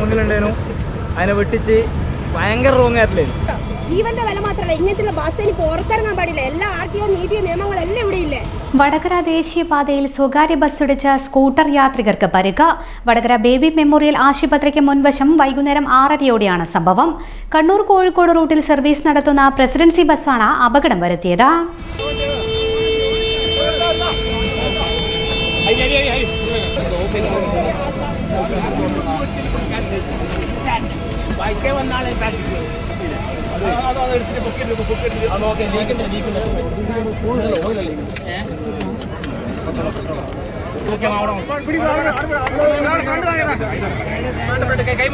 മുന്നിലുണ്ടായിരുന്നു. അതിനെ വെട്ടിച്ച് ഭയങ്കര റോങ് ആയിട്ടില്ലേ? ജീവന്റെ വില മാത്രമല്ല ഇങ്ങനത്തെ ബസ്സിന് പുറത്തിറങ്ങാൻ പാടില്ല. എല്ലാ ആർ ടി ഒ നീതിയോ നിയമങ്ങളെല്ലാം ഇവിടെ ഇല്ലേ? വടകര ദേശീയപാതയിൽ സ്വകാര്യ ബസ്സിടിച്ച സ്കൂട്ടർ യാത്രികർക്ക് പരിക്ക്. വടകര ബേബി മെമ്മോറിയൽ ആശുപത്രിക്ക് മുൻവശം വൈകുന്നേരം ആറരയോടെയാണ് സംഭവം. കണ്ണൂർ കോഴിക്കോട് റൂട്ടിൽ സർവീസ് നടത്തുന്ന പ്രസിഡൻസി ബസ്സാണ് അപകടം വരുത്തിയത്. വായിക്കേ വന്നാളെ ഓക്കെ കൈ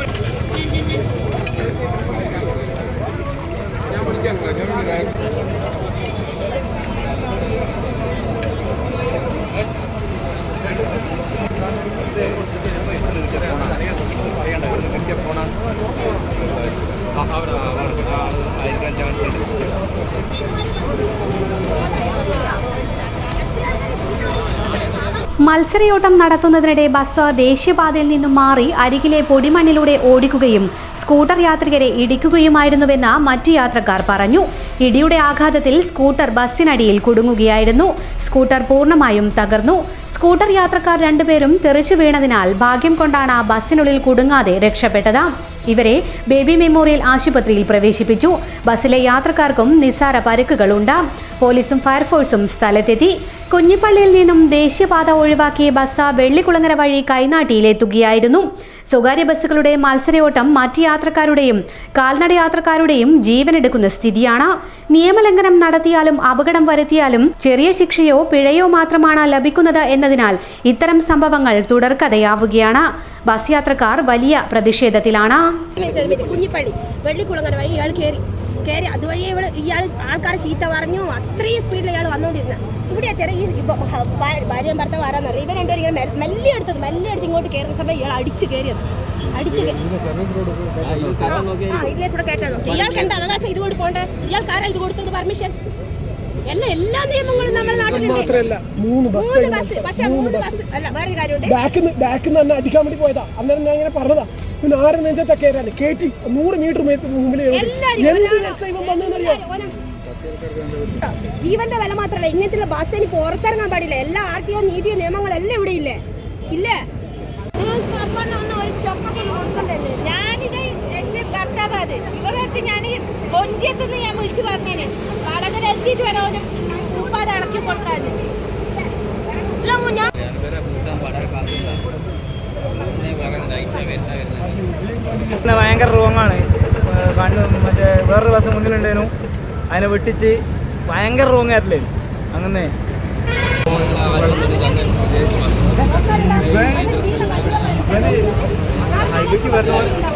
മത്സരയോട്ടം നടത്തുന്നതിനിടെ ബസ് ദേശീയപാതയിൽ നിന്നും മാറി അരികിലെ പൊടിമണ്ണിലൂടെ ഓടിക്കുകയും സ്കൂട്ടർ യാത്രികരെ ഇടിക്കുകയുമായിരുന്നുവെന്ന് മറ്റ് യാത്രക്കാർ പറഞ്ഞു. ഇടിയുടെ ആഘാതത്തിൽ സ്കൂട്ടർ ബസ്സിനടിയിൽ കുടുങ്ങുകയായിരുന്നു. സ്കൂട്ടർ പൂർണമായും തകർന്നു. സ്കൂട്ടർ യാത്രക്കാർ രണ്ടുപേരും തെറിച്ചു വീണതിനാൽ ഭാഗ്യം കൊണ്ടാണ് ആ ബസ്സിനുള്ളിൽ കുടുങ്ങാതെ രക്ഷപ്പെട്ടത്. ഇവരെ ബേബി മെമ്മോറിയൽ ആശുപത്രിയിൽ പ്രവേശിപ്പിച്ചു. ബസ്സിലെ യാത്രക്കാർക്കും നിസ്സാര പരുക്കുകളുണ്ട്. പോലീസും ഫയർഫോഴ്സും സ്ഥലത്തെത്തി. കുഞ്ഞിപ്പള്ളിയിൽ നിന്നും ദേശീയപാത ഒഴിവാക്കിയ ബസ് വെള്ളിക്കുളങ്ങര വഴി കൈനാട്ടിയിലെത്തുകയായിരുന്നു. സ്വകാര്യ ബസ്സുകളുടെ മത്സരയോട്ടം മറ്റ് യാത്രക്കാരുടെയും കാൽനട യാത്രക്കാരുടെയും ജീവനെടുക്കുന്ന സ്ഥിതിയാണ്. നിയമലംഘനം നടത്തിയാലും അപകടം വരുത്തിയാലും ചെറിയ ശിക്ഷയോ പിഴയോ മാത്രമാണ് ലഭിക്കുന്നത് എന്നതിനാൽ ഇത്തരം സംഭവങ്ങൾ തുടർക്കഥയാവുകയാണ്. ബസ് യാത്രക്കാർ വലിയ പ്രതിഷേധത്തിലാണ്. കയറി അതുവഴി ഇവിടെ ഇയാൾ ആൾക്കാർ ചീത്ത പറഞ്ഞു. അത്രയും സ്പീഡിൽ ഇയാൾ വന്നുകൊണ്ടിരുന്നത് ഇവിടെ ചെറിയ ഈ ഇപ്പൊ ഭ- ഭാര്യ- ഭാര്യയും ഭർത്താവ് ആരാന്നറിയാം ഇവർ രണ്ടുപേരും ഇങ്ങനെ മെല്ലെ എടുത്തത് മെല്ലെ എടുത്ത് ഇങ്ങോട്ട് കയറുന്ന സമയം ഇയാൾ അടിച്ച് കയറിയത് അടിച്ച് ആ ഇതിലെ കൂടെ കയറ്റാൻ നോക്കി. ഇയാൾക്ക് എന്താ അവകാശം ഇത് കൊടുക്കോണ്ടേ ഇയാൾക്കാരാ ഇത് കൊടുത്തത്? പെർമിഷൻ എല്ലാ എല്ലാ നിയമങ്ങളും നമ്മുടെ നാട്ടിലുണ്ട്. മാത്രല്ല മൂന്ന് ബസ് മൂന്ന് ബസ്. പക്ഷെ മൂന്ന് ബസ്. അല്ല വേറൊരു കാര്യമുണ്ട്. ബാക്കിൽ നിന്ന് ബാക്കിൽ നിന്ന് തന്നെ അടിക്കാൻ വേണ്ടി പോയതാ. അന്നേരം ഞാൻ ഇങ്ങനെ പറഞ്ഞതാ. പിന്നെ ആറ് നെഞ്ചത്തെ കയറാൻ കയറ്റി നൂറ് മീറ്റർ മുമ്പിൽ ജീവന്റെ വില മാത്രമല്ല. ഇങ്ങനത്തെ ബസ്സിന് പുറത്തിറങ്ങാൻ പാടില്ല. എല്ലാ ആർ ടി ഒ നീതിയോ നിയമങ്ങളെല്ലാം ഇവിടെ ഇല്ലേ? ഇല്ലേ? ഞാനിത് എന്റെ ഭർത്താവ് അത് ഇവരടുത്ത് ഞാൻ കൊഞ്ചിയത്തുനിന്ന് ഞാൻ വിളിച്ചു പറഞ്ഞേന്. വേണം കൊടുക്കാൻ പിന്നെ ഭയങ്കര റോങ്ങാണ് കണ്ണ് മറ്റേ വേറൊരു ബസ് മുന്നിലുണ്ടായിരുന്നു. അതിനെ വെട്ടിച്ച് ഭയങ്കര റോങ് ആയിട്ടില്ലേ അങ്ങനെ. ഹൈവേക്ക് വരണ.